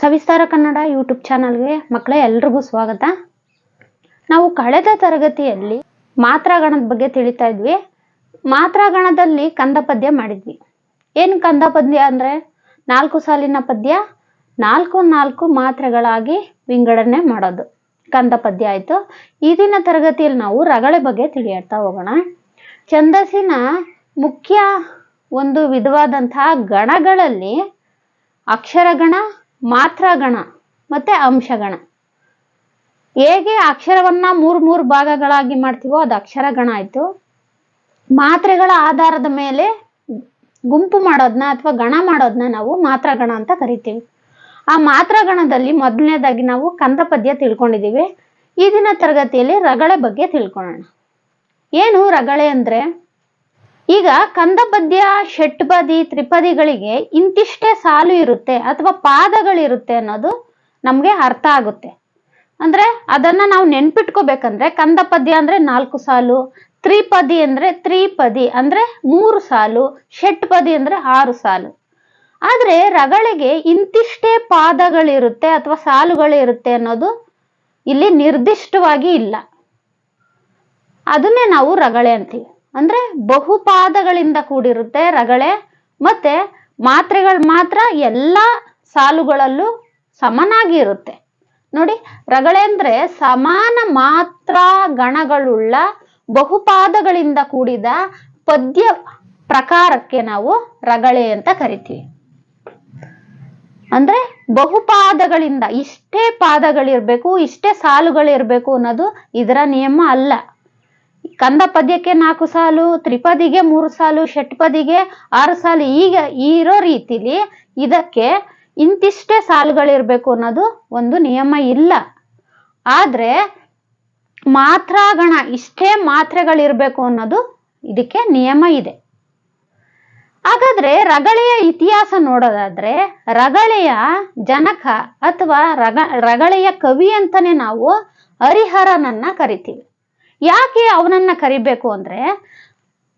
ಸವಿಸ್ತಾರ Kannada YouTube ಚಾನಲ್ಗೆ ಮಕ್ಕಳೇ ಎಲ್ರಿಗೂ ಸ್ವಾಗತ. ನಾವು ಕಳೆದ ತರಗತಿಯಲ್ಲಿ ಮಾತ್ರಾಗಣದ ಬಗ್ಗೆ ತಿಳಿತಾ ಇದ್ವಿ. ಮಾತ್ರಾಗಣದಲ್ಲಿ ಕಂದ ಪದ್ಯ ಮಾಡಿದ್ವಿ. ಏನು ಕಂದ ಪದ್ಯ ಅಂದರೆ? ನಾಲ್ಕು ಸಾಲಿನ ಪದ್ಯ, ನಾಲ್ಕು ನಾಲ್ಕು ಮಾತ್ರೆಗಳಾಗಿ ವಿಂಗಡಣೆ ಮಾಡೋದು. ಕಂದ ಪದ್ಯ ಆಯಿತು. ಈ ದಿನ ತರಗತಿಯಲ್ಲಿ ನಾವು ರಗಳೆ ಬಗ್ಗೆ ತಿಳಿಯಾಡ್ತಾ ಹೋಗೋಣ. ಛಂದಸ್ಸಿನ ಮುಖ್ಯ ಒಂದು ವಿಧವಾದಂತಹ ಗಣಗಳಲ್ಲಿ ಅಕ್ಷರಗಣ ಮಾತ್ರಗಣ ಮತ್ತೆ ಅಂಶಗಣ. ಹೇಗೆ ಅಕ್ಷರವನ್ನ ಮೂರು ಮೂರು ಭಾಗಗಳಾಗಿ ಮಾಡ್ತೀವೋ ಅದು ಅಕ್ಷರಗಣ ಆಯ್ತು. ಮಾತ್ರೆಗಳ ಆಧಾರದ ಮೇಲೆ ಗುಂಪು ಮಾಡೋದನ್ನ ಅಥವಾ ಗಣ ಮಾಡೋದನ್ನ ನಾವು ಮಾತ್ರಗಣ ಅಂತ ಕರಿತೀವಿ. ಆ ಮಾತ್ರಗಣದಲ್ಲಿ ಮೊದಲನೇದಾಗಿ ನಾವು ಕಂದ ಪದ್ಯ ತಿಳ್ಕೊಂಡಿದ್ದೀವಿ. ಈ ದಿನ ತರಗತಿಯಲ್ಲಿ ರಗಳೆ ಬಗ್ಗೆ ತಿಳ್ಕೊಳ್ಳೋಣ. ಏನು ರಗಳೆ ಅಂದ್ರೆ? ಈಗ ಕಂದ ಪದ್ಯ ಷಟ್ಪದಿ, ತ್ರಿಪದಿಗಳಿಗೆ ಇಂತಿಷ್ಟೇ ಸಾಲು ಇರುತ್ತೆ ಅಥವಾ ಪಾದಗಳಿರುತ್ತೆ ಅನ್ನೋದು ನಮಗೆ ಅರ್ಥ ಆಗುತ್ತೆ. ಅಂದ್ರೆ ಅದನ್ನ ನಾವು ನೆನ್ಪಿಟ್ಕೋಬೇಕಂದ್ರೆ ಕಂದ ಪದ್ಯ ಅಂದ್ರೆ ನಾಲ್ಕು ಸಾಲು, ತ್ರಿಪದಿ ಅಂದ್ರೆ ತ್ರಿಪದಿ ಅಂದ್ರೆ ಮೂರು ಸಾಲು, ಷಟ್ಪದಿ ಅಂದ್ರೆ ಆರು ಸಾಲು. ಆದ್ರೆ ರಗಳಿಗೆ ಇಂತಿಷ್ಟೇ ಪಾದಗಳಿರುತ್ತೆ ಅಥವಾ ಸಾಲುಗಳಿರುತ್ತೆ ಅನ್ನೋದು ಇಲ್ಲಿ ನಿರ್ದಿಷ್ಟವಾಗಿ ಇಲ್ಲ. ಅದನ್ನೇ ನಾವು ರಗಳೆ ಅಂತೀವಿ. ಅಂದ್ರೆ ಬಹುಪಾದಗಳಿಂದ ಕೂಡಿರುತ್ತೆ ರಗಳೆ. ಮತ್ತೆ ಮಾತ್ರೆಗಳು ಮಾತ್ರ ಎಲ್ಲ ಸಾಲುಗಳಲ್ಲೂ ಸಮನಾಗಿ ಇರುತ್ತೆ. ನೋಡಿ, ರಗಳೆ ಅಂದ್ರೆ ಸಮಾನ ಮಾತ್ರ ಗಣಗಳುಳ್ಳ ಬಹುಪಾದಗಳಿಂದ ಕೂಡಿದ ಪದ್ಯ ಪ್ರಕಾರಕ್ಕೆ ನಾವು ರಗಳೆ ಅಂತ ಕರಿತೀವಿ. ಅಂದ್ರೆ ಬಹುಪಾದಗಳಿಂದ ಇಷ್ಟೇ ಪಾದಗಳಿರ್ಬೇಕು, ಇಷ್ಟೇ ಸಾಲುಗಳಿರ್ಬೇಕು ಅನ್ನೋದು ಇದರ ನಿಯಮ ಅಲ್ಲ. ಕಂದ ಪದ್ಯಕ್ಕೆ ನಾಲ್ಕು ಸಾಲು, ತ್ರಿಪದಿಗೆ ಮೂರು ಸಾಲು, ಷಟ್ಪದಿಗೆ ಆರು ಸಾಲು ಈಗ ಇರೋ ರೀತಿಲಿ ಇದಕ್ಕೆ ಇಂತಿಷ್ಟೇ ಸಾಲುಗಳಿರ್ಬೇಕು ಅನ್ನೋದು ಒಂದು ನಿಯಮ ಇಲ್ಲ. ಆದ್ರೆ ಮಾತ್ರಾಗಣ, ಇಷ್ಟೇ ಮಾತ್ರೆಗಳಿರ್ಬೇಕು ಅನ್ನೋದು ಇದಕ್ಕೆ ನಿಯಮ ಇದೆ. ಹಾಗಾದ್ರೆ ರಗಳೆಯ ಇತಿಹಾಸ ನೋಡೋದಾದ್ರೆ ರಗಳೆಯ ಜನಕ ಅಥವಾ ರಗ, ರಗಳೆಯ ಕವಿ ಅಂತಾನೆ ನಾವು ಹರಿಹರನನ್ನ ಕರಿತೀವಿ. ಯಾಕೆ ಅವನನ್ನ ಕರಿಬೇಕು ಅಂದ್ರೆ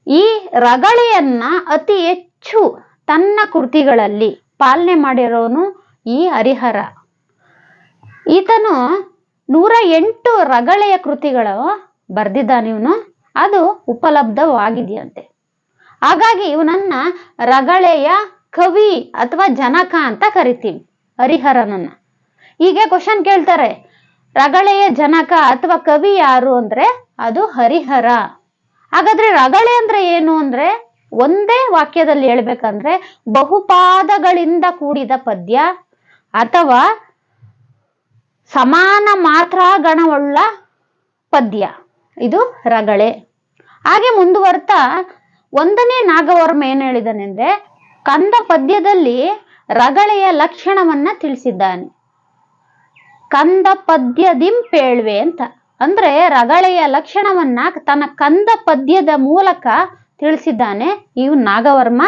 ಈ ರಗಳೆಯನ್ನ ಅತಿ ಹೆಚ್ಚು ತನ್ನ ಕೃತಿಗಳಲ್ಲಿ ಪಾಲನೆ ಮಾಡಿರೋನು ಈ ಹರಿಹರ. ಈತನು ನೂರ ಎಂಟು ರಗಳೆಯ ಕೃತಿಗಳು ಬರ್ದಿದ್ದಾನೆ ಇವನು. ಅದು ಉಪಲಬ್ಧವಾಗಿದೆಯಂತೆ. ಹಾಗಾಗಿ ಇವನನ್ನ ರಗಳೆಯ ಕವಿ ಅಥವಾ ಜನಕ ಅಂತ ಕರಿತೀವಿ, ಹರಿಹರನನ್ನ. ಹೀಗೆ ಕ್ವಶನ್ ಕೇಳ್ತಾರೆ, ರಗಳೆಯ ಜನಕ ಅಥವಾ ಕವಿ ಯಾರು ಅಂದ್ರೆ ಅದು ಹರಿಹರ. ಹಾಗಾದ್ರೆ ರಗಳೆ ಅಂದ್ರೆ ಏನು ಅಂದ್ರೆ ಒಂದೇ ವಾಕ್ಯದಲ್ಲಿ ಹೇಳ್ಬೇಕಂದ್ರೆ ಬಹುಪಾದಗಳಿಂದ ಕೂಡಿದ ಪದ್ಯ ಅಥವಾ ಸಮಾನ ಮಾತ್ರ ಗಣವುಳ್ಳ ಪದ್ಯ. ಇದು ರಗಳೆ. ಹಾಗೆ ಮುಂದುವರ್ತಾ ಒಂದನೇ ನಾಗವರ್ಮ ಏನು ಹೇಳಿದಾನೆ ಅಂದ್ರೆ ಕಂದ ಪದ್ಯದಲ್ಲಿ ರಗಳೆಯ ಲಕ್ಷಣವನ್ನ ತಿಳಿಸಿದ್ದಾನೆ. ಕಂದ ಪದ್ಯದಿಂಪೇಳ್ವೆ ಅಂತ. ಅಂದ್ರೆ ರಗಳೆಯ ಲಕ್ಷಣವನ್ನ ತನ್ನ ಕಂದ ಪದ್ಯದ ಮೂಲಕ ತಿಳಿಸಿದ್ದಾನೆ ಇವು ನಾಗವರ್ಮ.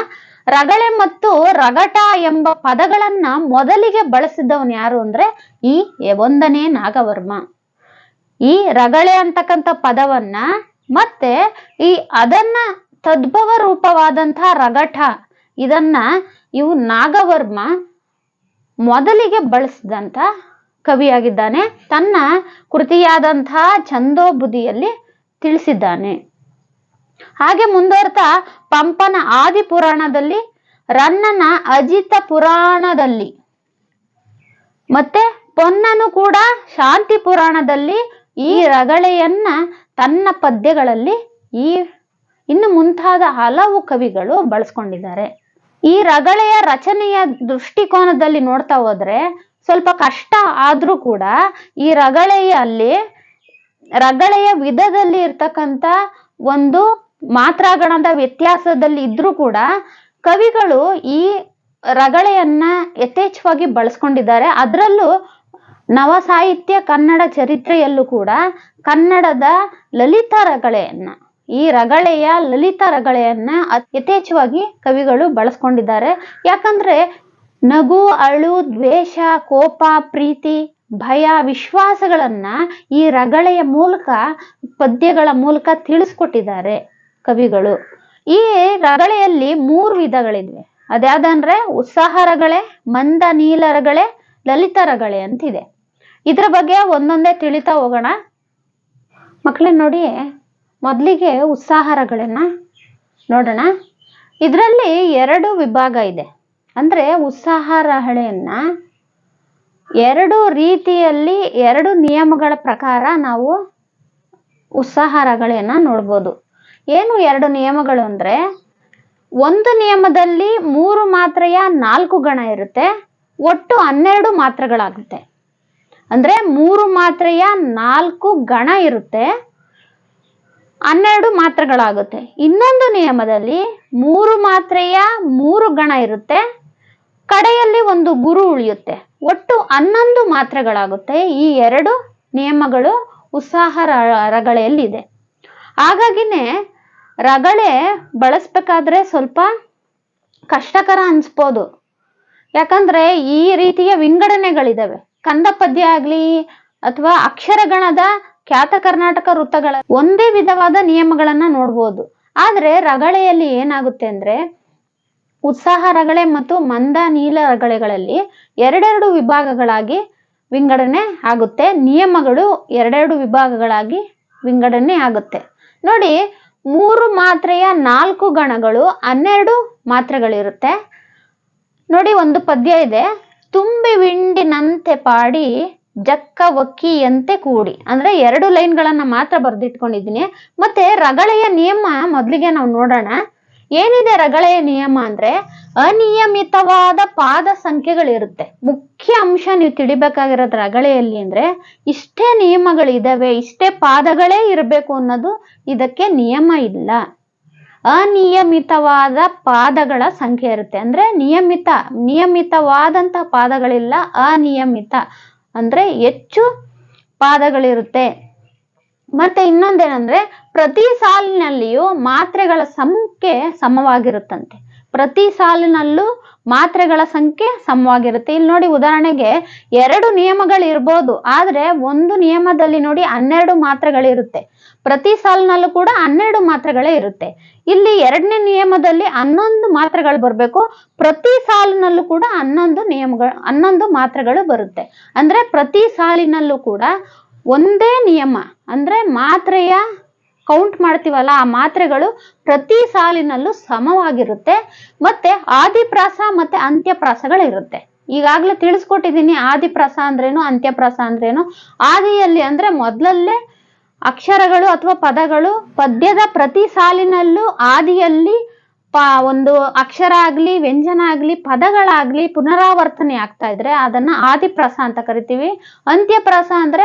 ರಗಳೆ ಮತ್ತು ರಗಟ ಎಂಬ ಪದಗಳನ್ನ ಮೊದಲಿಗೆ ಬಳಸಿದವನು ಯಾರು ಅಂದ್ರೆ ಈ ಒಂದನೇ ನಾಗವರ್ಮ. ಈ ರಗಳೆ ಅಂತಕ್ಕಂಥ ಪದವನ್ನ ಮತ್ತೆ ಈ ಅದನ್ನ ತದ್ಭವ ರೂಪವಾದಂತಹ ರಗಟ, ಇದನ್ನ ಇವು ನಾಗವರ್ಮ ಮೊದಲಿಗೆ ಬಳಸಿದಂತ ಕವಿಯಾಗಿದ್ದಾನೆ. ತನ್ನ ಕೃತಿಯಾದಂತಹ ಛಂದೋಬುದಿಯಲ್ಲಿ ತಿಳಿಸಿದ್ದಾನೆ. ಹಾಗೆ ಮುಂದುವರ್ತಾ ಪಂಪನ ಆದಿ ಪುರಾಣದಲ್ಲಿ ರನ್ನನ ಅಜಿತ ಪುರಾಣದಲ್ಲಿ. ಮತ್ತೆ ಪೊನ್ನನು ಕೂಡ ಶಾಂತಿ ಪುರಾಣದಲ್ಲಿ ಈ ರಗಳೆಯನ್ನ ತನ್ನ ಪದ್ಯಗಳಲ್ಲಿ ಈ, ಇನ್ನು ಮುಂತಾದ ಹಲವು ಕವಿಗಳು ಬಳಸ್ಕೊಂಡಿದ್ದಾರೆ. ಈ ರಗಳೆಯ ರಚನೆಯ ದೃಷ್ಟಿಕೋನದಲ್ಲಿ ನೋಡ್ತಾ ಹೋದ್ರೆ ಸ್ವಲ್ಪ ಕಷ್ಟ ಆದ್ರೂ ಕೂಡ ಈ ರಗಳೆಯಲ್ಲಿ, ರಗಳೆಯ ವಿಧದಲ್ಲಿ ಇರ್ತಕ್ಕಂಥ ಒಂದು ಮಾತ್ರಾಗಣದ ವ್ಯತ್ಯಾಸದಲ್ಲಿ ಇದ್ರೂ ಕೂಡ ಕವಿಗಳು ಈ ರಗಳೆಯನ್ನ ಯಥೇಚ್ಛವಾಗಿ ಬಳಸ್ಕೊಂಡಿದ್ದಾರೆ. ಅದರಲ್ಲೂ ನವ ಸಾಹಿತ್ಯ ಕನ್ನಡ ಚರಿತ್ರೆಯಲ್ಲೂ ಕೂಡ ಕನ್ನಡದ ಲಲಿತ ರಗಳೆಯನ್ನ, ಈ ರಗಳೆಯ ಲಲಿತ ರಗಳೆಯನ್ನ ಯಥೇಚ್ಛವಾಗಿ ಕವಿಗಳು ಬಳಸ್ಕೊಂಡಿದ್ದಾರೆ. ಯಾಕಂದ್ರೆ ನಗು, ಅಳು, ದ್ವೇಷ, ಕೋಪ, ಪ್ರೀತಿ, ಭಯ, ವಿಶ್ವಾಸಗಳನ್ನ ಈ ರಗಳೆಯ ಮೂಲಕ, ಪದ್ಯಗಳ ಮೂಲಕ ತಿಳಿಸ್ಕೊಟ್ಟಿದ್ದಾರೆ ಕವಿಗಳು. ಈ ರಗಳೆಯಲ್ಲಿ ಮೂರು ವಿಧಗಳಿವೆ ಅದ್ಯಾವುದಂದ್ರೆ ಉತ್ಸಾಹ ರಗಳೆ ಮಂದ ನೀಲ ರಗಳೆ ಲಲಿತ ರಗಳೆ ಅಂತಿದೆ. ಇದರ ಬಗ್ಗೆ ಒಂದೊಂದೇ ತಿಳಿತಾ ಹೋಗೋಣ. ಮಕ್ಕಳೇ ನೋಡಿ, ಮೊದಲಿಗೆ ಉತ್ಸಾಹ ರಗಳೆನ ನೋಡೋಣ. ಇದರಲ್ಲಿ ಎರಡು ವಿಭಾಗ ಇದೆ. ಅಂದ್ರೆ ಉತ್ಸಾಹಾರಹಣೆಯನ್ನ ಎರಡು ರೀತಿಯಲ್ಲಿ ಎರಡು ನಿಯಮಗಳ ಪ್ರಕಾರ ನಾವು ಉತ್ಸಾಹಾರಗಳನ್ನು ನೋಡ್ಬೋದು. ಏನು ಎರಡು ನಿಯಮಗಳು ಅಂದ್ರೆ ಒಂದು ನಿಯಮದಲ್ಲಿ ಮೂರು ಮಾತ್ರೆಯ ನಾಲ್ಕು ಗಣ ಇರುತ್ತೆ, ಒಟ್ಟು ಹನ್ನೆರಡು ಮಾತ್ರೆಗಳಾಗುತ್ತೆ. ಅಂದ್ರೆ ಮೂರು ಮಾತ್ರೆಯ ನಾಲ್ಕು ಗಣ ಇರುತ್ತೆ, ಹನ್ನೆರಡು ಮಾತ್ರೆಗಳಾಗುತ್ತೆ. ಇನ್ನೊಂದು ನಿಯಮದಲ್ಲಿ ಮೂರು ಮಾತ್ರೆಯ ಮೂರು ಗಣ ಇರುತ್ತೆ ಕಡೆಯಲ್ಲಿ ಒಂದು ಗುರು ಉಳಿಯುತ್ತೆ. ಒಟ್ಟು ಹನ್ನೊಂದು ಮಾತ್ರೆಗಳಾಗುತ್ತೆ. ಈ ಎರಡು ನಿಯಮಗಳು ಉತ್ಸಾಹ ರಗಳೆಯಲ್ಲಿದೆ ಹಾಗಾಗಿನೇ ರಗಳೆ ಬಳಸ್ಬೇಕಾದ್ರೆ ಸ್ವಲ್ಪ ಕಷ್ಟಕರ ಅನ್ಸ್ಬೋದು. ಯಾಕಂದ್ರೆ ಈ ರೀತಿಯ ವಿಂಗಡಣೆಗಳಿದಾವೆ. ಕಂದ ಪದ್ಯ ಆಗ್ಲಿ ಅಥವಾ ಅಕ್ಷರಗಣದ ಖ್ಯಾತ ಕರ್ನಾಟಕ ವೃತ್ತಗಳ ಒಂದೇ ವಿಧವಾದ ನಿಯಮಗಳನ್ನ ನೋಡ್ಬೋದು. ಆದ್ರೆ ರಗಳೆಯಲ್ಲಿ ಏನಾಗುತ್ತೆ ಅಂದ್ರೆ ಉತ್ಸಾಹ ರಗಳೆ ಮತ್ತು ಮಂದ ನೀಲ ರಗಳೆಗಳಲ್ಲಿ ಎರಡೆರಡು ವಿಭಾಗಗಳಾಗಿ ವಿಂಗಡಣೆ ಆಗುತ್ತೆ. ನಿಯಮಗಳು ಎರಡೆರಡು ವಿಭಾಗಗಳಾಗಿ ವಿಂಗಡಣೆ ಆಗುತ್ತೆ. ನೋಡಿ, ಮೂರು ಮಾತ್ರೆಯ ನಾಲ್ಕು ಗಣಗಳು ಹನ್ನೆರಡು ಮಾತ್ರೆಗಳಿರುತ್ತೆ. ನೋಡಿ, ಒಂದು ಪದ್ಯ ಇದೆ. ತುಂಬಿ ವಿಂಡಿನಂತೆ ಪಾಡಿ, ಜಕ್ಕ ಒಕ್ಕಿಯಂತೆ ಕೂಡಿ. ಅಂದ್ರೆ ಎರಡು ಲೈನ್ಗಳನ್ನ ಮಾತ್ರ ಬರೆದಿಟ್ಕೊಂಡಿದ್ದೀನಿ. ಮತ್ತೆ ರಗಳೆಯ ನಿಯಮ ಮೊದಲಿಗೆ ನಾವು ನೋಡೋಣ. ಏನಿದೆ ರಗಳೆಯ ನಿಯಮ ಅಂದ್ರೆ ಅನಿಯಮಿತವಾದ ಪಾದ ಸಂಖ್ಯೆಗಳಿರುತ್ತೆ. ಮುಖ್ಯ ಅಂಶ ನೀವು ತಿಳಿಬೇಕಾಗಿರೋದು ರಗಳೆಯಲ್ಲಿ ಅಂದ್ರೆ ಇಷ್ಟೇ ನಿಯಮಗಳಿದಾವೆ, ಇಷ್ಟೇ ಪಾದಗಳೇ ಇರಬೇಕು ಅನ್ನೋದು ಇದಕ್ಕೆ ನಿಯಮ ಇಲ್ಲ. ಅನಿಯಮಿತವಾದ ಪಾದಗಳ ಸಂಖ್ಯೆ ಇರುತ್ತೆ. ಅಂದ್ರೆ ನಿಯಮಿತ ನಿಯಮಿತವಾದಂತ ಪಾದಗಳಿಲ್ಲ, ಅನಿಯಮಿತ. ಅಂದ್ರೆ ಹೆಚ್ಚು ಪಾದಗಳಿರುತ್ತೆ. ಮತ್ತೆ ಇನ್ನೊಂದೇನಂದ್ರೆ ಪ್ರತಿ ಸಾಲಿನಲ್ಲಿಯೂ ಮಾತ್ರೆಗಳ ಸಂಖ್ಯೆ ಸಮವಾಗಿರುತ್ತಂತೆ. ಪ್ರತಿ ಸಾಲಿನಲ್ಲೂ ಮಾತ್ರೆಗಳ ಸಂಖ್ಯೆ ಸಮವಾಗಿರುತ್ತೆ. ಇಲ್ಲಿ ನೋಡಿ ಉದಾಹರಣೆಗೆ ಎರಡು ನಿಯಮಗಳು ಇರ್ಬೋದು ಆದ್ರೆ ಒಂದು ನಿಯಮದಲ್ಲಿ ನೋಡಿ ಹನ್ನೆರಡು ಮಾತ್ರೆಗಳಿರುತ್ತೆ. ಪ್ರತಿ ಸಾಲಿನಲ್ಲೂ ಕೂಡ ಹನ್ನೆರಡು ಮಾತ್ರೆಗಳೇ ಇರುತ್ತೆ. ಇಲ್ಲಿ ಎರಡನೇ ನಿಯಮದಲ್ಲಿ ಹನ್ನೊಂದು ಮಾತ್ರೆಗಳು ಬರಬೇಕು. ಪ್ರತಿ ಸಾಲಿನಲ್ಲೂ ಕೂಡ ಹನ್ನೊಂದು ನಿಯಮಗಳು, ಹನ್ನೊಂದು ಮಾತ್ರೆಗಳು ಬರುತ್ತೆ. ಅಂದ್ರೆ ಪ್ರತಿ ಸಾಲಿನಲ್ಲೂ ಕೂಡ ಒಂದೇ ನಿಯಮ. ಅಂದ್ರೆ ಮಾತ್ರೆಯ ಕೌಂಟ್ ಮಾಡ್ತೀವಲ್ಲ, ಆ ಮಾತ್ರೆಗಳು ಪ್ರತಿ ಸಾಲಿನಲ್ಲೂ ಸಮವಾಗಿರುತ್ತೆ. ಮತ್ತೆ ಆದಿಪ್ರಾಸ ಮತ್ತೆ ಅಂತ್ಯಪ್ರಾಸಗಳಿರುತ್ತೆ. ಈಗಾಗಲೇ ತಿಳಿಸ್ಕೊಟ್ಟಿದ್ದೀನಿ, ಆದಿಪ್ರಾಸ ಅಂದ್ರೇನು, ಅಂತ್ಯಪ್ರಾಸ ಅಂದ್ರೇನು. ಆದಿಯಲ್ಲಿ ಅಂದ್ರೆ ಮೊದಲಲ್ಲೇ ಅಕ್ಷರಗಳು ಅಥವಾ ಪದಗಳು ಪದ್ಯದ ಪ್ರತಿ ಸಾಲಿನಲ್ಲೂ ಆದಿಯಲ್ಲಿ ಪ, ಒಂದು ಅಕ್ಷರ ಆಗಲಿ, ವ್ಯಂಜನ ಆಗಲಿ, ಪದಗಳಾಗಲಿ ಪುನರಾವರ್ತನೆ ಆಗ್ತಾ ಇದ್ರೆ ಅದನ್ನ ಆದಿಪ್ರಾಸ ಅಂತ ಕರಿತೀವಿ. ಅಂತ್ಯಪ್ರಾಸ ಅಂದ್ರೆ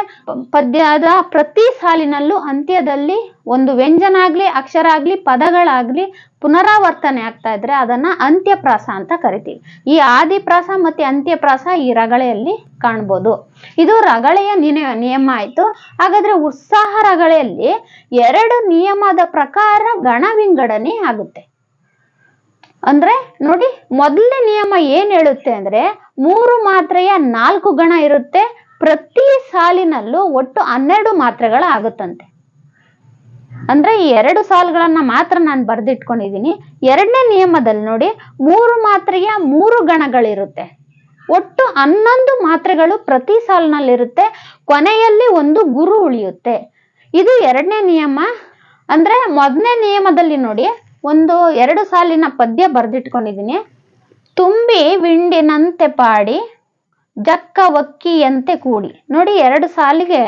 ಪದ್ಯದ ಪ್ರತಿ ಸಾಲಿನಲ್ಲೂ ಅಂತ್ಯದಲ್ಲಿ ಒಂದು ವ್ಯಂಜನ ಆಗ್ಲಿ, ಅಕ್ಷರ ಆಗ್ಲಿ, ಪದಗಳಾಗ್ಲಿ ಪುನರಾವರ್ತನೆ ಆಗ್ತಾ ಇದ್ರೆ ಅದನ್ನ ಅಂತ್ಯಪ್ರಾಸ ಅಂತ ಕರಿತೀವಿ. ಈ ಆದಿಪ್ರಾಸ ಮತ್ತೆ ಅಂತ್ಯಪ್ರಾಸ ಈ ರಗಳೆಯಲ್ಲಿ ಕಾಣ್ಬೋದು. ಇದು ರಗಳೆಯ ನಿಯಮ ಆಯ್ತು. ಹಾಗಾದ್ರೆ ಉತ್ಸಾಹ ರಗಳೆಯಲ್ಲಿ ಎರಡು ನಿಯಮದ ಪ್ರಕಾರ ಗಣ ವಿಂಗಡಣೆ ಆಗುತ್ತೆ. ಅಂದ್ರೆ ನೋಡಿ ಮೊದಲನೇ ನಿಯಮ ಏನ್ ಹೇಳುತ್ತೆ ಅಂದ್ರೆ ಮೂರು ಮಾತ್ರೆಯ ನಾಲ್ಕು ಗಣ ಇರುತ್ತೆ. ಪ್ರತಿ ಸಾಲಿನಲ್ಲೂ ಒಟ್ಟು ಹನ್ನೆರಡು ಮಾತ್ರೆಗಳು ಆಗುತ್ತಂತೆ. ಅಂದ್ರೆ ಈ ಎರಡು ಸಾಲುಗಳನ್ನ ಮಾತ್ರ ನಾನು ಬರೆದಿಟ್ಕೊಂಡಿದ್ದೀನಿ ಎರಡನೇ ನಿಯಮದಲ್ಲಿ ನೋಡಿ ಮೂರು ಮಾತ್ರೆಯ ಮೂರು ಗಣಗಳಿರುತ್ತೆ. ಒಟ್ಟು ಹನ್ನೊಂದು ಮಾತ್ರೆಗಳು ಪ್ರತಿ ಸಾಲಿನಲ್ಲಿರುತ್ತೆ. ಕೊನೆಯಲ್ಲಿ ಒಂದು ಗುರು ಉಳಿಯುತ್ತೆ. ಇದು ಎರಡನೇ ನಿಯಮ. ಅಂದ್ರೆ ಮೊದಲನೇ ನಿಯಮದಲ್ಲಿ ನೋಡಿ ಒಂದು ಎರಡು ಸಾಲಿನ ಪದ್ಯ ಬರೆದಿಟ್ಕೊಂಡಿದ್ದೀನಿ. ತುಂಬಿ ವಿಂಡಿನಂತೆ ಪಾಡಿ, ಜಕ್ಕ ಒಕ್ಕಿಯಂತೆ ಕೂಡಿ. ನೋಡಿ, ಎರಡು ಸಾಲಿಗೆ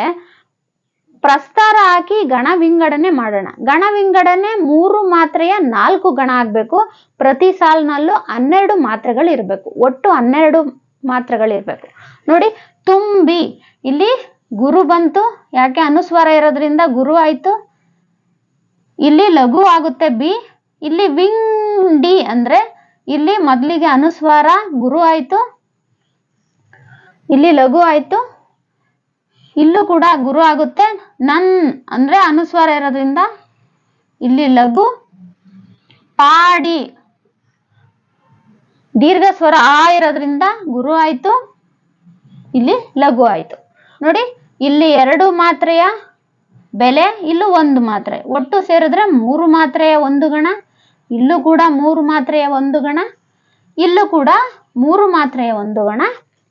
ಪ್ರಸ್ತಾರ ಹಾಕಿ ಗಣ ವಿಂಗಡಣೆ ಮಾಡೋಣ. ಗಣ ವಿಂಗಡಣೆ ಮೂರು ಮಾತ್ರೆಯ ನಾಲ್ಕು ಗಣ ಆಗಬೇಕು. ಪ್ರತಿ ಸಾಲಿನಲ್ಲೂ ಹನ್ನೆರಡು ಮಾತ್ರೆಗಳು ಇರಬೇಕು. ಒಟ್ಟು ಹನ್ನೆರಡು ಮಾತ್ರೆಗಳಿರಬೇಕು ನೋಡಿ, ತುಂಬಿ. ಇಲ್ಲಿ ಗುರು ಬಂತು. ಯಾಕೆ ಅನುಸ್ವಾರ ಇರೋದ್ರಿಂದ ಗುರು ಆಯ್ತು. ಇಲ್ಲಿ ಲಘು ಆಗುತ್ತೆ ಬಿ. ಇಲ್ಲಿ ವಿಂಡಿ ಅಂದ್ರೆ ಇಲ್ಲಿ ಮೊದಲಿಗೆ ಅನುಸ್ವಾರ, ಗುರು ಆಯ್ತು, ಇಲ್ಲಿ ಲಘು ಆಯ್ತು. ಇಲ್ಲೂ ಕೂಡ ಗುರು ಆಗುತ್ತೆ. ನನ್ ಅಂದ್ರೆ ಅನುಸ್ವಾರ ಇರೋದ್ರಿಂದ ಇಲ್ಲಿ ಲಘು ಪಾಡಿ ದೀರ್ಘ ಸ್ವರ ಆ ಇರೋದ್ರಿಂದ ಗುರು ಆಯ್ತು, ಇಲ್ಲಿ ಲಘು ಆಯ್ತು. ನೋಡಿ, ಇಲ್ಲಿ ಎರಡು ಮಾತ್ರೆಯ ಬೆಲೆ, ಇಲ್ಲೂ ಒಂದು ಮಾತ್ರೆ. ಒಟ್ಟು ಸೇರಿದ್ರೆ ಮೂರು ಮಾತ್ರೆಯ ಒಂದು ಗಣ. ಇಲ್ಲೂ ಕೂಡ ಮೂರು ಮಾತ್ರೆಯ ಒಂದು ಗಣ, ಇಲ್ಲೂ ಕೂಡ ಮೂರು ಮಾತ್ರೆಯ ಒಂದು ಗಣ,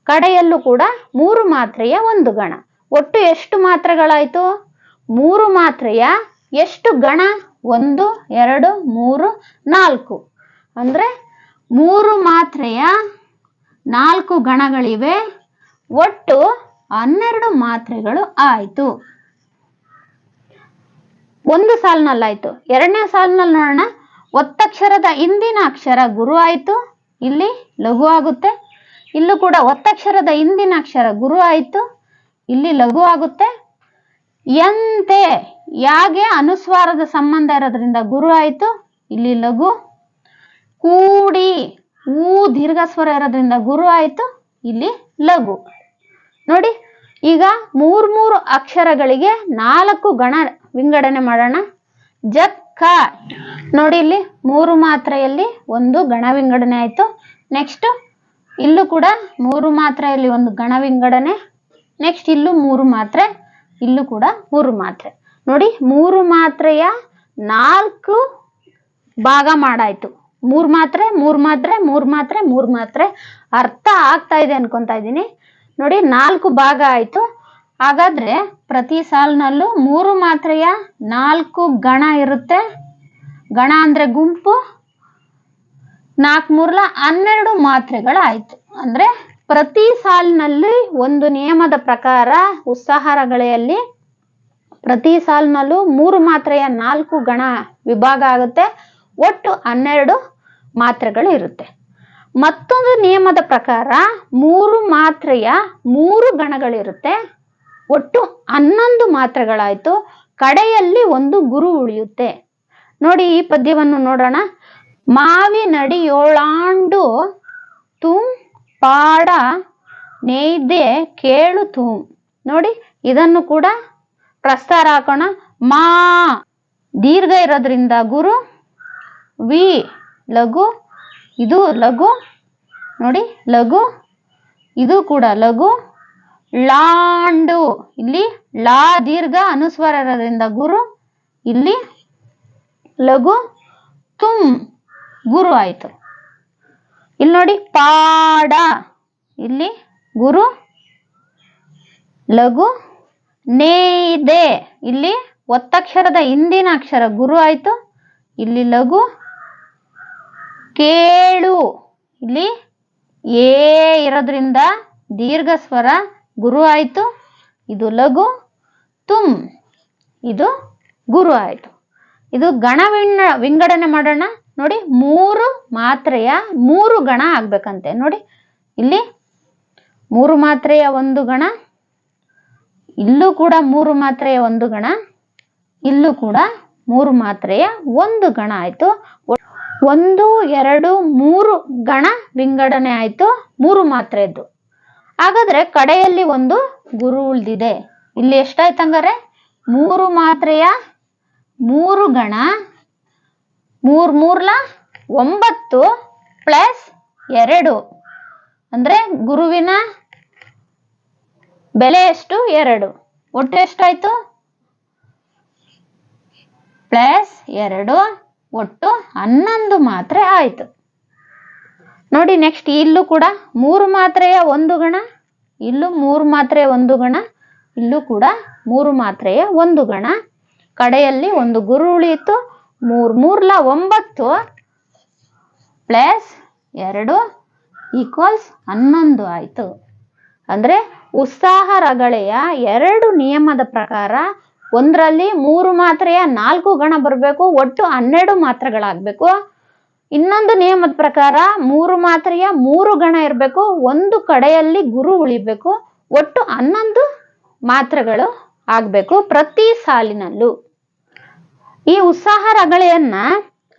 ಕಡೆಯಲ್ಲೂ ಕೂಡ ಮೂರು ಮಾತ್ರೆಯ ಒಂದು ಗಣ. ಒಟ್ಟು ಎಷ್ಟು ಮಾತ್ರೆಗಳಾಯಿತು? ಮೂರು ಮಾತ್ರೆಯ ಎಷ್ಟು ಗಣ? ಒಂದು, ಎರಡು, ಮೂರು, ನಾಲ್ಕು. ಅಂದ್ರೆ ಮೂರು ಮಾತ್ರೆಯ ನಾಲ್ಕು ಗಣಗಳಿವೆ. ಒಟ್ಟು ಹನ್ನೆರಡು ಮಾತ್ರೆಗಳು ಆಯಿತು. ಒಂದು ಸಾಲಿನಲ್ಲಾಯಿತು. ಎರಡನೇ ಸಾಲಿನಲ್ಲಿ ನೋಡೋಣ. ಒತ್ತಕ್ಷರದ ಹಿಂದಿನ ಅಕ್ಷರ ಗುರು ಆಯಿತು. ಇಲ್ಲಿ ಲಘು ಆಗುತ್ತೆ. ಇಲ್ಲೂ ಕೂಡ ಒತ್ತಕ್ಷರದ ಹಿಂದಿನ ಅಕ್ಷರ ಗುರು ಆಯಿತು. ಇಲ್ಲಿ ಲಘು ಆಗುತ್ತೆ. ಎಂತೆ ಯಾಗೆ ಅನುಸ್ವಾರದ ಸಂಬಂಧ ಇರೋದ್ರಿಂದ ಗುರು ಆಯಿತು. ಇಲ್ಲಿ ಲಘು. ಕೂಡಿ ಊ ದೀರ್ಘ ಸ್ವರ ಇರೋದ್ರಿಂದ ಗುರು ಆಯಿತು. ಇಲ್ಲಿ ಲಘು. ನೋಡಿ, ಈಗ ಮೂರ್ ಮೂರು ಅಕ್ಷರಗಳಿಗೆ ನಾಲ್ಕು ಗಣ ವಿಂಗಡಣೆ ಮಾಡೋಣ. ಜಕ್ಕ ನೋಡಿ ಇಲ್ಲಿ ಮೂರು ಮಾತ್ರೆಯಲ್ಲಿ ಒಂದು ಗಣ ವಿಂಗಡಣೆ ಆಯ್ತು. ನೆಕ್ಸ್ಟ್ ಇಲ್ಲೂ ಕೂಡ ಮೂರು ಮಾತ್ರೆಯಲ್ಲಿ ಒಂದು ಗಣ ವಿಂಗಡಣೆ ನೆಕ್ಸ್ಟ್ ಇಲ್ಲೂ ಮೂರು ಮಾತ್ರೆ, ಇಲ್ಲೂ ಕೂಡ ಮೂರು ಮಾತ್ರೆ. ನೋಡಿ, ಮೂರು ಮಾತ್ರೆಯ ನಾಲ್ಕು ಭಾಗ ಮಾಡಾಯ್ತು. ಮೂರು ಮಾತ್ರೆ ಮೂರು ಮಾತ್ರೆ ಮೂರು ಮಾತ್ರೆ ಮೂರು ಮಾತ್ರೆ. ಅರ್ಥ ಆಗ್ತಾ ಇದೆ ಅನ್ಕೊಂತಾ ಇದ್ದೀನಿ. ನೋಡಿ, ನಾಲ್ಕು ಭಾಗ ಆಯ್ತು. ಹಾಗಾದ್ರೆ ಪ್ರತಿ ಸಾಲಿನಲ್ಲೂ ಮೂರು ಮಾತ್ರೆಯ ನಾಲ್ಕು ಗಣ ಇರುತ್ತೆ. ಗಣ ಅಂದ್ರೆ ಗುಂಪು ನಾಲ್ಕು ಮೂರ್ಲ ಹನ್ನೆರಡು ಮಾತ್ರೆಗಳಾಯಿತು. ಅಂದ್ರೆ ಪ್ರತಿ ಸಾಲಿನಲ್ಲಿ ಒಂದು ನಿಯಮದ ಪ್ರಕಾರ ಉತ್ಸಾಹರಗಳೆಯಲ್ಲಿ ಪ್ರತಿ ಸಾಲಿನಲ್ಲೂ ಮೂರು ಮಾತ್ರೆಯ ನಾಲ್ಕು ಗಣ ವಿಭಾಗ ಆಗುತ್ತೆ. ಒಟ್ಟು ಹನ್ನೆರಡು ಮಾತ್ರೆಗಳು ಇರುತ್ತೆ ಮತ್ತೊಂದು ನಿಯಮದ ಪ್ರಕಾರ ಮೂರು ಮಾತ್ರೆಯ ಮೂರು ಗಣಗಳಿರುತ್ತೆ. ಒಟ್ಟು ಹನ್ನೊಂದು ಮಾತ್ರೆಗಳಾಯಿತು. ಕಡೆಯಲ್ಲಿ ಒಂದು ಗುರು ಉಳಿಯುತ್ತೆ. ನೋಡಿ ಈ ಪದ್ಯವನ್ನು ನೋಡೋಣ. ಮಾವಿನಡಿಯೋಳಾಂಡು ತುಂ, ಪಾಡ, ನೇಯ್ದೆ, ಕೇಳು, ತುಂ. ನೋಡಿ, ಇದನ್ನು ಕೂಡ ಪ್ರಸ್ತಾರ ಹಾಕೋಣ. ಮಾ, ದೀರ್ಘ ಇರೋದ್ರಿಂದ ಗುರು. ವಿ, ಲಘು. ಇದು ಲಘು. ನೋಡಿ, ಲಘು. ಇದು ಕೂಡ ಲಘು. ಲಾಂಡು. ಇಲ್ಲಿ ಲಾ ದೀರ್ಘ ಅನುಸ್ವಾರ ಇರೋದ್ರಿಂದ ಗುರು, ಇಲ್ಲಿ ಲಘು ತುಂ ಗುರು ಆಯಿತು. ಇಲ್ಲಿ ನೋಡಿ ಪಾಡ. ಇಲ್ಲಿ ಗುರು, ಲಘು ನೇಯ್ದೆ. ಇಲ್ಲಿ ಒತ್ತಕ್ಷರದ ಹಿಂದಿನ ಅಕ್ಷರ ಗುರು ಆಯಿತು. ಇಲ್ಲಿ ಲಘು ಕೇಳು. ಇಲ್ಲಿ ಏ ಇರೋದ್ರಿಂದ ದೀರ್ಘ ಸ್ವರ ಗುರು ಆಯಿತು, ಇದು ಲಘು, ತುಂ, ಇದು ಗುರು ಆಯಿತು. ಇದು ಗಣ ವಿಂಗ ವಿಂಗಡಣೆ ಮಾಡೋಣ. ನೋಡಿ, ಮೂರು ಮಾತ್ರೆಯ ಮೂರು ಗಣ ಆಗಬೇಕಂತೆ. ನೋಡಿ, ಇಲ್ಲಿ ಮೂರು ಮಾತ್ರೆಯ ಒಂದು ಗಣ, ಇಲ್ಲೂ ಕೂಡ ಮೂರು ಮಾತ್ರೆಯ ಒಂದು ಗಣ, ಇಲ್ಲೂ ಕೂಡ ಮೂರು ಮಾತ್ರೆಯ ಒಂದು ಗಣ ಆಯ್ತು. ಒಂದು, ಎರಡು, ಮೂರು ಗಣ ವಿಂಗಡಣೆ ಆಯ್ತು, ಮೂರು ಮಾತ್ರೆದ್ದು. ಹಾಗಾದ್ರೆ ಕಡೆಯಲ್ಲಿ ಒಂದು ಗುರು ಉಳಿದಿದೆ. ಇಲ್ಲಿ ಎಷ್ಟಾಯ್ತು ಹಂಗಾರೆ? ಮೂರು ಮಾತ್ರೆಯ ಮೂರು ಗಣ, ಮೂರ್ ಮೂರ್ಲ ಒಂಬತ್ತು ಪ್ಲಸ್ ಎರಡು. ಅಂದ್ರೆ ಗುರುವಿನ ಬೆಲೆ ಎಷ್ಟು? ಎರಡು. ಒಟ್ಟು ಎಷ್ಟಾಯ್ತು? ಪ್ಲಸ್ ಎರಡು ಒಟ್ಟು ಹನ್ನೊಂದು ಮಾತ್ರೆ ಆಯ್ತು. ನೋಡಿ ನೆಕ್ಸ್ಟ್ ಇಲ್ಲೂ ಕೂಡ ಮೂರು ಮಾತ್ರೆಯ ಒಂದು ಗಣ ಇಲ್ಲೂ ಮೂರು ಮಾತ್ರೆಯ ಒಂದು ಗಣ ಇಲ್ಲೂ ಕೂಡ ಮೂರು ಮಾತ್ರೆಯ ಒಂದು ಗಣ ಕಡೆಯಲ್ಲಿ ಒಂದು ಗುರು ಉಳಿಯಿತು ಮೂರ್, ಮೂರ್ಲ ಒಂಬತ್ತು ಪ್ಲಸ್ ಎರಡು ಈಕ್ವಲ್ಸ್ ಹನ್ನೊಂದು ಆಯ್ತು. ಅಂದ್ರೆ ಉತ್ಸಾಹ ರಗಳೆಯ ಎರಡು ನಿಯಮದ ಪ್ರಕಾರ ಒಂದರಲ್ಲಿ ಮೂರು ಮಾತ್ರೆಯ ನಾಲ್ಕು ಗಣ ಬರಬೇಕು, ಒಟ್ಟು ಹನ್ನೆರಡು ಮಾತ್ರೆಗಳಾಗಬೇಕು. ಇನ್ನೊಂದು ನಿಯಮದ ಪ್ರಕಾರ ಮೂರು ಮಾತ್ರೆಯ ಮೂರು ಗಣ ಇರಬೇಕು. ಒಂದು ಕಡೆಯಲ್ಲಿ ಗುರು ಉಳಿಬೇಕು. ಒಟ್ಟು ಹನ್ನೊಂದು ಮಾತ್ರೆಗಳು ಆಗಬೇಕು ಪ್ರತಿ ಸಾಲಿನಲ್ಲೂ. ಈ ಉತ್ಸಾಹ ರಗಳೆಯನ್ನ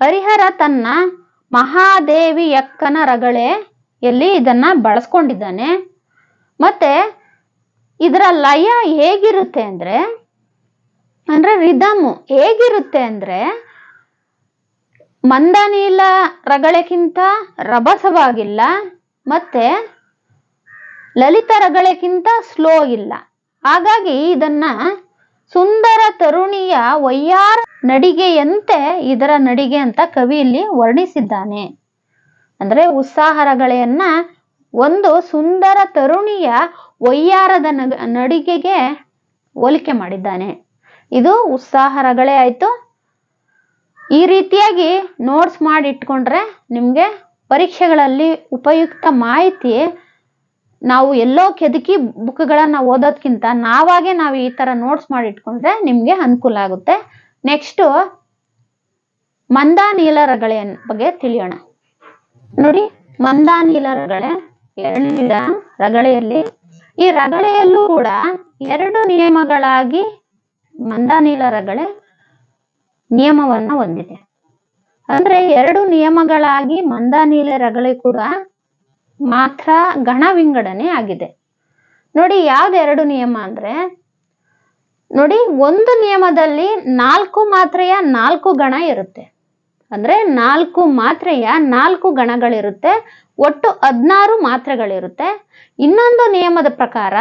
ಹರಿಹರ ತನ್ನ ರಗಳೆ ರಗಳೆಯಲ್ಲಿ ಇದನ್ನ ಬಳಸ್ಕೊಂಡಿದ್ದಾನೆ. ಮತ್ತೆ ಇದರ ಲಯ ಹೇಗಿರುತ್ತೆ ಅಂದ್ರೆ ಅಂದ್ರೆ ರಿದಮ್ ಹೇಗಿರುತ್ತೆ ಅಂದ್ರೆ ಮಂದನೀಲ ರಗಳೆಗಿಂತ ರಭಸವಾಗಿಲ್ಲ, ಮತ್ತೆ ಲಲಿತ ರಗಳೆಗಿಂತ ಸ್ಲೋ ಇಲ್ಲ. ಹಾಗಾಗಿ ಇದನ್ನ ಸುಂದರ ತರುಣಿಯ ವಯ್ಯಾರ ನಡಿಗೆಯಂತೆ ಇದರ ನಡಿಗೆ ಅಂತ ಕವಿ ಇಲ್ಲಿ ವರ್ಣಿಸಿದ್ದಾನೆ. ಅಂದ್ರೆ ಉತ್ಸಾಹ ರಗಳೆಯನ್ನ ಒಂದು ಸುಂದರ ತರುಣಿಯ ಒಯ್ಯಾರದ ನಡಿಗೆಗೆ ಹೋಲಿಕೆ ಮಾಡಿದ್ದಾನೆ. ಇದು ಉತ್ಸಾಹ ರಗಳೆ ಆಯ್ತು ಈ ರೀತಿಯಾಗಿ ನೋಟ್ಸ್ ಮಾಡಿ ಇಟ್ಕೊಂಡ್ರೆ ನಿಮಗೆ ಪರೀಕ್ಷೆಗಳಲ್ಲಿ ಉಪಯುಕ್ತ ಮಾಹಿತಿ ನಾವು ಎಲ್ಲೋ ಕೆದಕಿ ಬುಕ್ಗಳನ್ನು ಓದೋದ್ಕಿಂತ ನಾವಾಗೆ ನಾವು ಈ ಥರ ನೋಟ್ಸ್ ಮಾಡಿ ಇಟ್ಕೊಂಡ್ರೆ ನಿಮಗೆ ಅನುಕೂಲ ಆಗುತ್ತೆ. ನೆಕ್ಸ್ಟು ಮಂದಾನೀಲರಗಳ ಬಗ್ಗೆ ತಿಳಿಯೋಣ. ನೋಡಿ ಮಂದಾನೀಲ ಎರಡನೇದ ರಗಳೆಯಲ್ಲಿ. ಈ ರಗಳೆಯಲ್ಲೂ ಕೂಡ ಎರಡು ನಿಯಮಗಳಾಗಿ ಮಂದಾನೀಲ ರಗಳೆ ನಿಯಮವನ್ನ ಹೊಂದಿದೆ. ಅಂದ್ರೆ ಎರಡು ನಿಯಮಗಳಾಗಿ ಮಂದಾನೀಲ ರಗಳೆ ಕೂಡ ಮಾತ್ರ ಗಣ ವಿಂಗಡಣೆ ಆಗಿದೆ. ನೋಡಿ ಯಾವ್ದೆರಡು ನಿಯಮ ಅಂದ್ರೆ, ನೋಡಿ ಒಂದು ನಿಯಮದಲ್ಲಿ ನಾಲ್ಕು ಮಾತ್ರೆಯ ನಾಲ್ಕು ಗಣ ಇರುತ್ತೆ. ಅಂದ್ರೆ ನಾಲ್ಕು ಮಾತ್ರೆಯ ನಾಲ್ಕು ಗಣಗಳಿರುತ್ತೆ, ಒಟ್ಟು ಹದಿನಾರು ಮಾತ್ರೆಗಳಿರುತ್ತೆ. ಇನ್ನೊಂದು ನಿಯಮದ ಪ್ರಕಾರ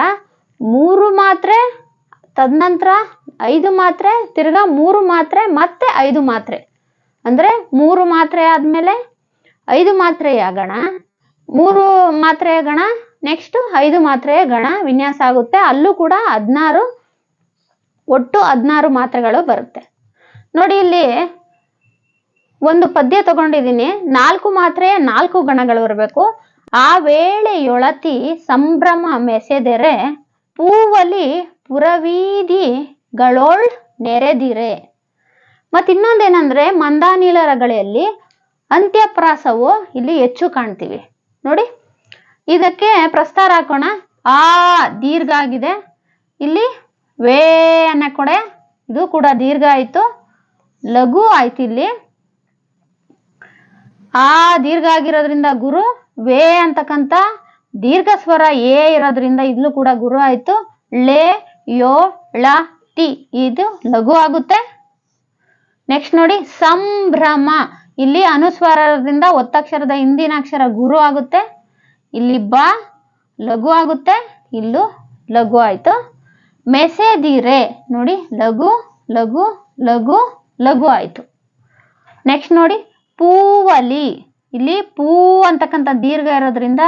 ಮೂರು ಮಾತ್ರೆ ತದನಂತರ ಐದು ಮಾತ್ರೆ, ತಿರ್ಗಾ ಮೂರು ಮಾತ್ರೆ, ಮತ್ತೆ ಐದು ಮಾತ್ರೆ. ಅಂದ್ರೆ ಮೂರು ಮಾತ್ರೆ ಆದಮೇಲೆ ಐದು ಮಾತ್ರೆಯ ಗಣ ಮೂರು ಮಾತ್ರೆಯ ಗಣ ನೆಕ್ಸ್ಟ್ ಐದು ಮಾತ್ರೆಯ ಗಣ ವಿನ್ಯಾಸ ಆಗುತ್ತೆ. ಅಲ್ಲೂ ಕೂಡ ಹದಿನಾರು, ಒಟ್ಟು ಹದಿನಾರು ಮಾತ್ರೆಗಳು ಬರುತ್ತೆ. ನೋಡಿ ಇಲ್ಲಿ ಒಂದು ಪದ್ಯ ತಗೊಂಡಿದ್ದೀನಿ. ನಾಲ್ಕು ಮಾತ್ರೆಯ ನಾಲ್ಕು ಗಣಗಳು ಬರಬೇಕು ಆ ವೇಳೆ ಯೊಳತಿ ಸಂಭ್ರಮ ಮೆಸೆದರೆ ಪೂವಲಿ ಪುರವೀಧಿಗಳೋಳ್ ನೆರೆದಿರೆ. ಮತ್ತು ಇನ್ನೊಂದೇನಂದ್ರೆ ಮಂದಾನೀಲ ರಗಳೆಯಲ್ಲಿ ಅಂತ್ಯಪ್ರಾಸವು ಇಲ್ಲಿ ಹೆಚ್ಚು ಕಾಣ್ತೀವಿ. ನೋಡಿ, ಇದಕ್ಕೆ ಪ್ರಸ್ತಾರ ಹಾಕೋಣ. ಆ ದೀರ್ಘ ಆಗಿದೆ. ಇಲ್ಲಿ ವೇ ಅನ್ನೋ ಕೊಡೆ ಇದು ಕೂಡ ದೀರ್ಘ ಆಯ್ತು. ಲಘು ಆಯ್ತು ಇಲ್ಲಿ. ಆ ದೀರ್ಘ ಆಗಿರೋದ್ರಿಂದ ಗುರು, ವೇ ಅಂತಕ್ಕಂಥ ದೀರ್ಘ ಸ್ವರ ಏ ಇರೋದ್ರಿಂದ ಇದ್ಲು ಕೂಡ ಗುರು ಆಯ್ತು. ಳೆ ಯೋ, ಳ, ತಿ. ಇದು ಲಘು ಆಗುತ್ತೆ. ನೆಕ್ಸ್ಟ್ ನೋಡಿ, ಸಂಭ್ರಮ. ಇಲ್ಲಿ ಅನುಸ್ವಾರದಿಂದ ಒತ್ತಕ್ಷರದ ಹಿಂದಿನ ಅಕ್ಷರ ಗುರು ಆಗುತ್ತೆ. ಇಲ್ಲಿ ಬ, ಲಘು ಆಗುತ್ತೆ. ಇಲ್ಲೂ ಲಘು ಆಯ್ತು. ಮೆಸೆದಿರೆ. ನೋಡಿ, ಲಘು ಲಘು ಲಘು ಲಘು ಆಯ್ತು. ನೆಕ್ಸ್ಟ್ ನೋಡಿ, ಪೂವಲಿ. ಇಲ್ಲಿ ಪೂ ಅಂತಕ್ಕಂಥ ದೀರ್ಘ ಇರೋದ್ರಿಂದ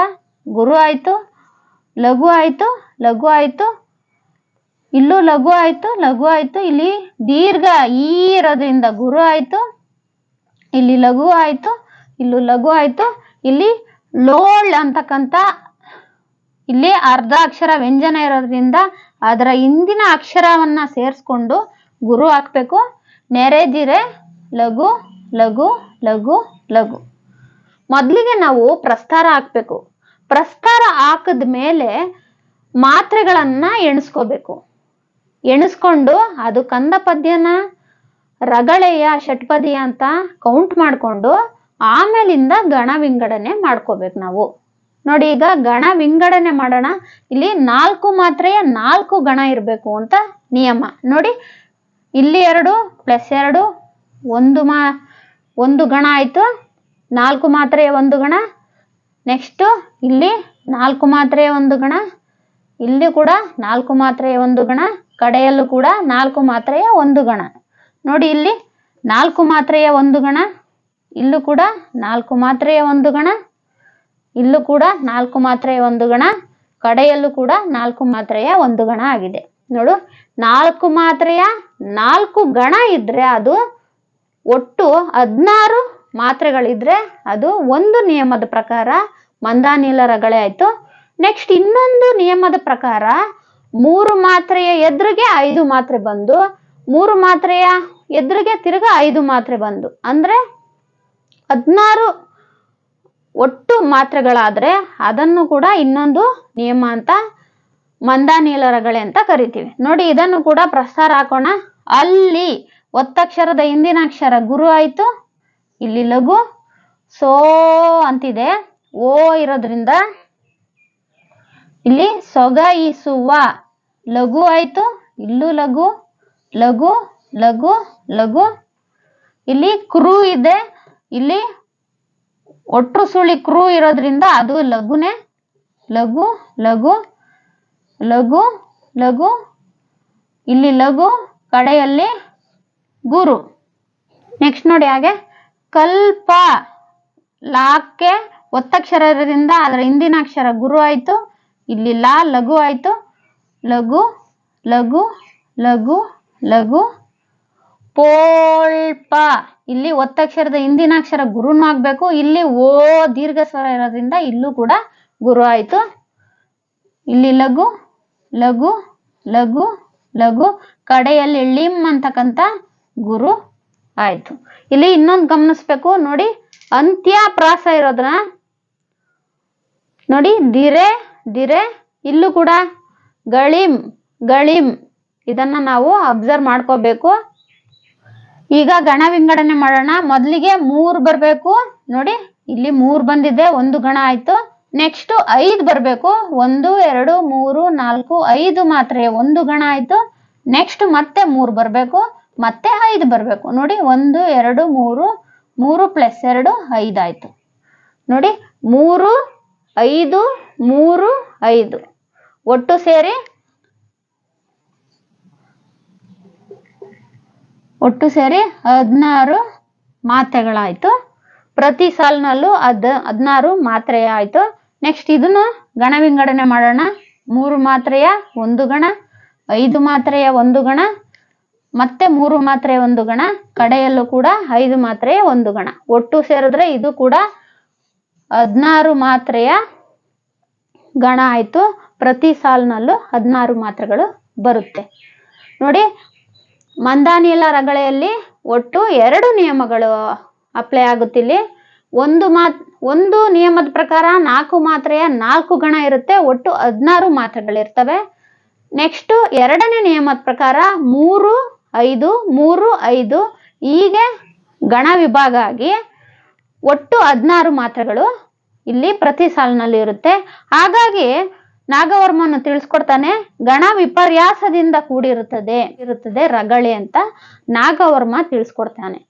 ಗುರು ಆಯ್ತು, ಲಘು ಆಯ್ತು ಲಘು ಆಯ್ತು ಇಲ್ಲೂ ಲಘು ಆಯ್ತು ಲಘು ಆಯ್ತು, ಇಲ್ಲಿ ದೀರ್ಘ ಈ ಇರೋದ್ರಿಂದ ಗುರು ಆಯ್ತು, ಇಲ್ಲಿ ಲಘು ಆಯ್ತು, ಇಲ್ಲೂ ಲಘು ಆಯ್ತು, ಇಲ್ಲಿ ಲೋಳ್ ಅಂತಕ್ಕಂಥ ಇಲ್ಲಿ ಅರ್ಧ ಅಕ್ಷರ ವ್ಯಂಜನ ಇರೋದ್ರಿಂದ ಅದರ ಹಿಂದಿನ ಅಕ್ಷರವನ್ನ ಸೇರಿಸ್ಕೊಂಡು ಗುರು ಹಾಕ್ಬೇಕು. ನೆರೆದಿರೆ ಲಘು ಲಘು ಲಘು ಲಘು. ಮೊದಲಿಗೆ ನಾವು ಪ್ರಸ್ತಾರ ಹಾಕ್ಬೇಕು. ಪ್ರಸ್ತಾರ ಹಾಕಿದ ಮೇಲೆ ಮಾತ್ರೆಗಳನ್ನ ಎಣಿಸ್ಕೋಬೇಕು. ಎಣಿಸ್ಕೊಂಡು ಅದು ಕಂದ ಪದ್ಯನ ರಗಳೆಯ ಷಟ್ಪದಿಯ ಅಂತ ಕೌಂಟ್ ಮಾಡಿಕೊಂಡು ಆಮೇಲಿಂದ ಗಣ ವಿಂಗಡಣೆ ಮಾಡ್ಕೋಬೇಕು ನಾವು. ನೋಡಿ ಈಗ ಗಣ ವಿಂಗಡಣೆ ಮಾಡೋಣ. ಇಲ್ಲಿ ನಾಲ್ಕು ಮಾತ್ರೆಯ ನಾಲ್ಕು ಗಣ ಇರಬೇಕು ಅಂತ ನಿಯಮ. ನೋಡಿ, ಇಲ್ಲಿ ಎರಡು ಪ್ಲಸ್ ಎರಡು, ಒಂದು ಮಾ, ಒಂದು ಗಣ ಆಯಿತು. ನಾಲ್ಕು ಮಾತ್ರೆಯ ಒಂದು ಗಣ. ನೆಕ್ಸ್ಟು ಇಲ್ಲಿ ನಾಲ್ಕು ಮಾತ್ರೆಯ ಒಂದು ಗಣ. ಇಲ್ಲಿ ಕೂಡ ನಾಲ್ಕು ಮಾತ್ರೆಯ ಒಂದು ಗಣ. ಕಡೆಯಲ್ಲೂ ಕೂಡ ನಾಲ್ಕು ಮಾತ್ರೆಯ ಒಂದು ಗಣ. ನೋಡಿ ಇಲ್ಲಿ ನಾಲ್ಕು ಮಾತ್ರೆಯ ಒಂದು ಗಣ, ಇಲ್ಲೂ ಕೂಡ ನಾಲ್ಕು ಮಾತ್ರೆಯ ಒಂದು ಗಣ, ಇಲ್ಲೂ ಕೂಡ ನಾಲ್ಕು ಮಾತ್ರೆಯ ಒಂದು ಗಣ, ಕಡೆಯಲ್ಲೂ ಕೂಡ ನಾಲ್ಕು ಮಾತ್ರೆಯ ಒಂದು ಗಣ ಆಗಿದೆ. ನೋಡು, ನಾಲ್ಕು ಮಾತ್ರೆಯ ನಾಲ್ಕು ಗಣ ಇದ್ರೆ ಅದು ಒಟ್ಟು ಹದಿನಾರು ಮಾತ್ರೆಗಳಿದ್ರೆ ಅದು ಒಂದು ನಿಯಮದ ಪ್ರಕಾರ ಮಂದಾನಿಲ ರಗಳೆ ಆಯ್ತು. ನೆಕ್ಸ್ಟ್ ಇನ್ನೊಂದು ನಿಯಮದ ಪ್ರಕಾರ ಮೂರು ಮಾತ್ರೆಯ ಎದುರಿಗೆ ಐದು ಮಾತ್ರೆ ಬಂದು, ಮೂರು ಮಾತ್ರೆಯ ಎದುರಿಗೆ ತಿರ್ಗಾ ಐದು ಮಾತ್ರೆ ಬಂದು. ಅಂದ್ರೆ ಹದಿನಾರು ಒಟ್ಟು ಮಾತ್ರೆಗಳಾದ್ರೆ ಅದನ್ನು ಕೂಡ ಇನ್ನೊಂದು ನಿಯಮ ಅಂತ ಮಂದಾನೀಲರಗಳೇ ಅಂತ ಕರಿತೀವಿ. ನೋಡಿ, ಇದನ್ನು ಕೂಡ ಪ್ರಸಾರ ಹಾಕೋಣ. ಅಲ್ಲಿ ಒತ್ತಕ್ಷರದ ಹಿಂದಿನ ಅಕ್ಷರ ಗುರು ಆಯ್ತು, ಇಲ್ಲಿ ಲಘು ಸೋ ಅಂತಿದೆ. ಓ ಇರೋದ್ರಿಂದ ಇಲ್ಲಿ ಸೊಗಯಿಸುವ ಲಘು ಆಯ್ತು, ಇಲ್ಲೂ ಲಘು ಲಘು ಲಘು ಲಘು. ಇಲ್ಲಿ ಕ್ರೂ ಇದೆ, ಇಲ್ಲಿ ಒಟ್ಟು ಸುಳಿ ಕ್ರೂ ಇರೋದ್ರಿಂದ ಅದು ಲಘುನೇ. ಲಘು ಲಘು ಲಘು ಲಘು. ಇಲ್ಲಿ ಲಘು, ಕಡೆಯಲ್ಲಿ ಗುರು. ನೆಕ್ಸ್ಟ್ ನೋಡಿ ಹಾಗೆ. ಕಲ್ಪ, ಲಾಕ್ಕೆ ಒತ್ತಕ್ಷರದಿಂದ ಅದರ ಹಿಂದಿನ ಅಕ್ಷರ ಗುರು ಆಯ್ತು. ಇಲ್ಲಿ ಲಾ, ಲಘು ಆಯ್ತು. ಲಘು ಲಘು ಲಘು ಲಘು. ಪೋಳ್ಪ. ಇಲ್ಲಿ ಒತ್ತಕ್ಷರದ ಹಿಂದಿನ ಅಕ್ಷರ ಗುರುನು ಆಗ್ಬೇಕು. ಇಲ್ಲಿ ಓ ದೀರ್ಘ ಸ್ವರ ಇರೋದ್ರಿಂದ ಇಲ್ಲೂ ಕೂಡ ಗುರು ಆಯ್ತು. ಇಲ್ಲಿ ಲಘು ಲಘು ಲಘು ಲಘು. ಕಡೆಯಲ್ಲಿ ಲಿಮ್ ಅಂತಕ್ಕಂಥ ಗುರು ಆಯ್ತು. ಇಲ್ಲಿ ಇನ್ನೊಂದು ಗಮನಿಸ್ಬೇಕು. ನೋಡಿ ಅಂತ್ಯ ಪ್ರಾಸ ಇರೋದ್ರ ನೋಡಿ, ದಿರೆ ದಿರೆ ಇಲ್ಲೂ ಕೂಡ. ಗಳಿಂ ಗಳಿಂ ಇದನ್ನ ನಾವು ಅಬ್ಸರ್ವ್ ಮಾಡ್ಕೋಬೇಕು. ಈಗ ಗಣ ವಿಂಗಡಣೆ ಮಾಡೋಣ. ಮೊದಲಿಗೆ ಮೂರು ಬರಬೇಕು. ನೋಡಿ, ಇಲ್ಲಿ ಮೂರು ಬಂದಿದೆ. ಒಂದು ಗಣ ಆಯ್ತು. ನೆಕ್ಸ್ಟ್ ಐದು ಬರಬೇಕು. ಒಂದು, ಎರಡು, ಮೂರು, ನಾಲ್ಕು, ಐದು ಮಾತ್ರ. ಒಂದು ಗಣ ಆಯ್ತು. ನೆಕ್ಸ್ಟ್ ಮತ್ತೆ ಮೂರು ಬರಬೇಕು. ಮತ್ತೆ ಐದು ಬರಬೇಕು. ನೋಡಿ, ಒಂದು, ಎರಡು, ಮೂರು. ಮೂರು ಪ್ಲಸ್ ಎರಡು ಐದಾಯಿತು ನೋಡಿ, ಮೂರು ಐದು, ಮೂರು, ಐದು. ಒಟ್ಟು ಸೇರಿ? ಒಟ್ಟು ಸೇರಿ ಹದಿನಾರು ಮಾತ್ರೆಗಳಾಯಿತು. ಪ್ರತಿ ಸಾಲಿನಲ್ಲೂ ಅದ್ ಹದಿನಾರು ಮಾತ್ರೆ ಆಯಿತು. ನೆಕ್ಸ್ಟ್ ಇದನ್ನು ಗಣ ವಿಂಗಡಣೆ ಮಾಡೋಣ. ಮೂರು ಮಾತ್ರೆಯ ಒಂದು ಗಣ, ಐದು ಮಾತ್ರೆಯ ಒಂದು ಗಣ, ಮತ್ತೆ ಮೂರು ಮಾತ್ರೆಯ ಒಂದು ಗಣ, ಕಡೆಯಲ್ಲೂ ಕೂಡ ಐದು ಮಾತ್ರೆಯ ಒಂದು ಗಣ. ಒಟ್ಟು ಸೇರಿದ್ರೆ ಇದು ಕೂಡ ಹದಿನಾರು ಮಾತ್ರೆಯ ಗಣ ಆಯ್ತು. ಪ್ರತಿ ಸಾಲಿನಲ್ಲೂ ಹದಿನಾರು ಮಾತ್ರೆಗಳು ಬರುತ್ತೆ. ನೋಡಿ, ಮಂದಾನಿಲ ರಗಳೆಯಲ್ಲಿ ಒಟ್ಟು ಎರಡು ನಿಯಮಗಳು ಅಪ್ಲೈ ಆಗುತ್ತಿಲ್ಲಿ ಒಂದು ಮಾತ್, ಒಂದು ನಿಯಮದ ಪ್ರಕಾರ ನಾಲ್ಕು ಮಾತ್ರೆಯ ನಾಲ್ಕು ಗಣ ಇರುತ್ತೆ, ಒಟ್ಟು ಹದಿನಾರು ಮಾತ್ರೆಗಳಿರ್ತವೆ ನೆಕ್ಸ್ಟ್ ಎರಡನೇ ನಿಯಮದ ಪ್ರಕಾರ ಮೂರು, ಐದು ಮೂರು, ಐದು, ಹೀಗೆ ಗಣ ವಿಭಾಗ ಆಗಿ ಒಟ್ಟು ಹದಿನಾರು ಮಾತ್ರೆಗಳು ಇಲ್ಲಿ ಪ್ರತಿ ಸಾಲಿನಲ್ಲಿ ಇರುತ್ತೆ. ಹಾಗಾಗಿ ನಾಗವರ್ಮನು ತಿಳಿಸ್ಕೊಡ್ತಾನೆ, ಗಣ ವಿಪರ್ಯಾಸದಿಂದ ಕೂಡಿರುತ್ತದೆ, ಇರುತ್ತದೆ ರಗಳೆ ಅಂತ ನಾಗವರ್ಮ ತಿಳಿಸ್ಕೊಡ್ತಾನೆ.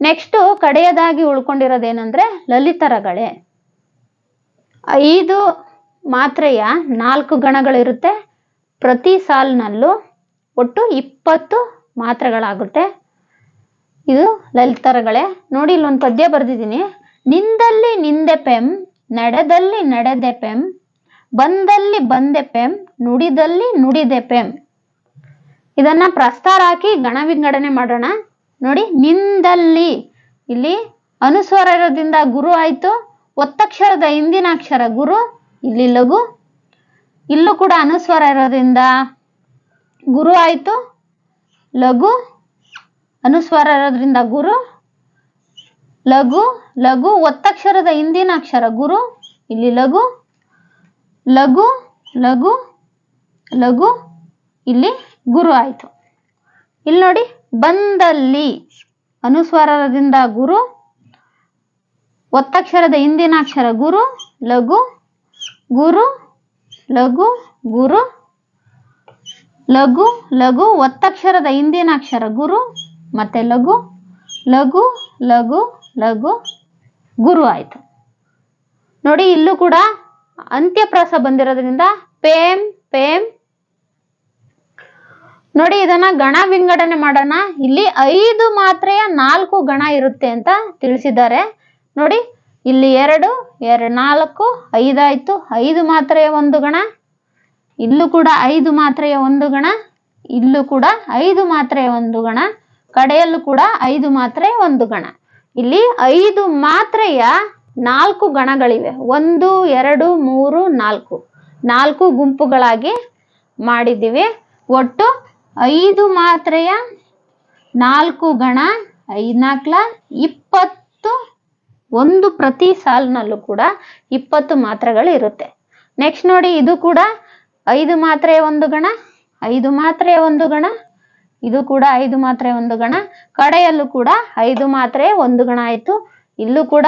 ನೆಕ್ಸ್ಟ್ ಕಡೆಯದಾಗಿ ಉಳ್ಕೊಂಡಿರೋದೇನಂದ್ರೆ ಲಲಿತ ರಗಳೆ. ಐದು ಮಾತ್ರೆಯ ನಾಲ್ಕು ಗಣಗಳಿರುತ್ತೆ. ಪ್ರತಿ ಸಾಲಿನಲ್ಲೂ ಒಟ್ಟು ಇಪ್ಪತ್ತು ಮಾತ್ರೆಗಳಾಗುತ್ತೆ. ಇದು ಲಲಿತರಗಳೇ. ನೋಡಿ ನೋಡಿ ಇಲ್ಲೊಂದು ಪದ್ಯ ಬರೆದಿದ್ದೀನಿ. ನಿಂದಲ್ಲಿ ನಿಂದೆ ಪೆಂ, ನಡೆದಲ್ಲಿ ನಡೆದೆ ಪೆಂ, ಬಂದಲ್ಲಿ ಬಂದೆ ಪೆಂ, ನುಡಿದಲ್ಲಿ ನುಡಿದೆ ಪೆಂ. ಇದನ್ನ ಪ್ರಸ್ತಾರ ಹಾಕಿ ಗಣ ವಿಂಗಡಣೆ ಮಾಡೋಣ. ನೋಡಿ, ನಿಂದಲ್ಲಿ. ಇಲ್ಲಿ ಅನುಸ್ವರ ಇರೋದ್ರಿಂದ ಗುರು ಆಯ್ತು, ಒತ್ತಕ್ಷರದ ಹಿಂದಿನ ಅಕ್ಷರ ಗುರು, ಇಲ್ಲಿ ಲಘು. ಇಲ್ಲೂ ಕೂಡ ಅನುಸ್ವರ ಇರೋದ್ರಿಂದ ಗುರು ಆಯ್ತು, ಲಘು. ಅನುಸ್ವರ ಇರೋದ್ರಿಂದ ಗುರು, ಲಘು ಲಘು, ಒತ್ತಕ್ಷರದ ಹಿಂದಿನ ಅಕ್ಷರ ಗುರು, ಇಲ್ಲಿ ಲಘು ಲಘು ಲಘು ಲಘು, ಇಲ್ಲಿ ಗುರು ಆಯ್ತು. ಇಲ್ಲಿ ನೋಡಿ, ಬಂದಲ್ಲಿ ಅನುಸ್ವಾರದಿಂದ ಗುರು, ಒತ್ತಕ್ಷರದ ಹಿಂದಿನ ಅಕ್ಷರ ಗುರು, ಲಘು ಗುರು ಲಘು ಗುರು, ಲಘು ಲಘು, ಒತ್ತಕ್ಷರದ ಹಿಂದಿನ ಅಕ್ಷರ ಗುರು ಮತ್ತೆ ಲಘು ಲಘು ಲಘು ಲಘು, ಗುರು ಆಯ್ತು. ನೋಡಿ, ಇಲ್ಲೂ ಕೂಡ ಅಂತ್ಯಪ್ರಾಸ ಬಂದಿರೋದ್ರಿಂದ ಪೇಮ್ ಪೇಮ್. ನೋಡಿ, ಇದನ್ನ ಗಣ ವಿಂಗಡಣೆ ಮಾಡೋಣ. ಇಲ್ಲಿ ಐದು ಮಾತ್ರೆಯ ನಾಲ್ಕು ಗಣ ಇರುತ್ತೆ ಅಂತ ತಿಳಿಸಿದ್ದಾರೆ. ನೋಡಿ, ಇಲ್ಲಿ ಎರಡು ಎರಡು, ನಾಲ್ಕು, ಐದಾಯ್ತು. ಐದು ಮಾತ್ರೆಯ ಒಂದು ಗಣ. ಇಲ್ಲೂ ಕೂಡ ಐದು ಮಾತ್ರೆಯ ಒಂದು ಗಣ. ಇಲ್ಲೂ ಕೂಡ ಐದು ಮಾತ್ರೆಯ ಒಂದು ಗಣ. ಕಡೆಯಲ್ಲೂ ಕೂಡ ಐದು ಮಾತ್ರೆ, ಒಂದು ಗಣ. ಇಲ್ಲಿ ಐದು ಮಾತ್ರೆಯ ನಾಲ್ಕು ಗಣಗಳಿವೆ. ಒಂದು, ಎರಡು, ಮೂರು, ನಾಲ್ಕು. ನಾಲ್ಕು ಗುಂಪುಗಳಾಗಿ ಮಾಡಿದ್ದೀವಿ. ಒಟ್ಟು ಐದು ಮಾತ್ರೆಯ ನಾಲ್ಕು ಗಣ ಐದ್ನಾಲ್ಕಲ ಇಪ್ಪತ್ತು, ಒಂದು ಪ್ರತಿ ಸಾಲಿನಲ್ಲೂ ಕೂಡ ಇಪ್ಪತ್ತು ಮಾತ್ರೆಗಳು ಇರುತ್ತೆ. ನೆಕ್ಸ್ಟ್ ನೋಡಿ, ಇದು ಕೂಡ ಐದು ಮಾತ್ರೆಯ ಒಂದು ಗಣ, ಐದು ಮಾತ್ರೆಯ ಒಂದು ಗಣ ಇದು ಕೂಡ ಐದು ಮಾತ್ರೆ ಒಂದು ಗಣ, ಕಡೆಯಲ್ಲೂ ಕೂಡ ಐದು ಮಾತ್ರೆ ಒಂದು ಗಣ ಆಯಿತು. ಇಲ್ಲೂ ಕೂಡ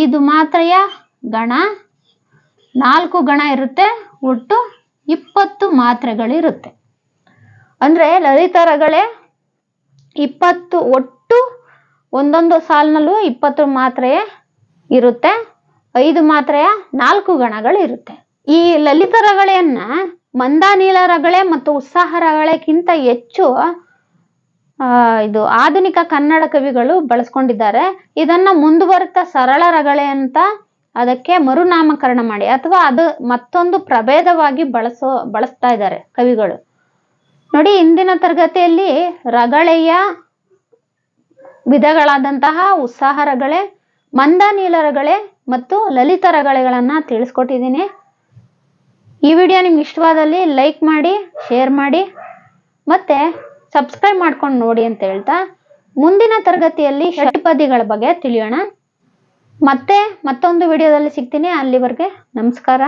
ಐದು ಮಾತ್ರೆಯ ಗಣ, ನಾಲ್ಕು ಗಣ ಇರುತ್ತೆ, ಒಟ್ಟು ಇಪ್ಪತ್ತು ಮಾತ್ರೆಗಳಿರುತ್ತೆ. ಅಂದ್ರೆ ಲಲಿತರಗಳೇ ಇಪ್ಪತ್ತು, ಒಟ್ಟು ಒಂದೊಂದು ಸಾಲಿನಲ್ಲೂ ಇಪ್ಪತ್ತು ಮಾತ್ರೆ ಇರುತ್ತೆ, ಐದು ಮಾತ್ರೆಯ ನಾಲ್ಕು ಗಣಗಳು ಇರುತ್ತೆ ಈ ಲಲಿತ ರಗಳೆಯನ್ನ ಮಂದಾನೀಲ ರಗಳೆ ಮತ್ತು ಉತ್ಸಾಹ ರಗಳೆಗಿಂತ ಹೆಚ್ಚು ಇದು ಆಧುನಿಕ ಕನ್ನಡ ಕವಿಗಳು ಬಳಸ್ಕೊಂಡಿದ್ದಾರೆ. ಇದನ್ನ ಮುಂದುವರಿತ ಸರಳ ರಗಳೆ ಅಂತ ಅದಕ್ಕೆ ಮರುನಾಮಕರಣ ಮಾಡಿ ಅಥವಾ ಅದು ಮತ್ತೊಂದು ಪ್ರಭೇದವಾಗಿ ಬಳಸೋ, ಬಳಸ್ತಾ ಇದ್ದಾರೆ ಕವಿಗಳು. ನೋಡಿ, ಇಂದಿನ ತರಗತಿಯಲ್ಲಿ ರಗಳೆಯ ವಿಧಗಳಾದಂತಹ ಉತ್ಸಾಹ ರಗಳೆ ಮಂದ ನೀಲ ರಗಳೆ ಮತ್ತು ಲಲಿತ ರಗಳೆಗಳನ್ನ ತಿಳಿಸ್ಕೊಟ್ಟಿದ್ದೀನಿ. ಈ ವಿಡಿಯೋ ನಿಮ್ಗೆ ಇಷ್ಟವಾದಲ್ಲಿ ಲೈಕ್ ಮಾಡಿ ಶೇರ್ ಮಾಡಿ, ಮತ್ತೆ ಸಬ್ಸ್ಕ್ರೈಬ್ ಮಾಡ್ಕೊಂಡು ನೋಡಿ ಅಂತ ಹೇಳ್ತಾ ಮುಂದಿನ ತರಗತಿಯಲ್ಲಿ ಷಟ್ಪದಿಗಳ ಬಗ್ಗೆ ತಿಳಿಯೋಣ. ಮತ್ತೆ ಮತ್ತೊಂದು ವಿಡಿಯೋದಲ್ಲಿ ಸಿಗ್ತೀನಿ. ಅಲ್ಲಿವರೆಗೆ ನಮಸ್ಕಾರ.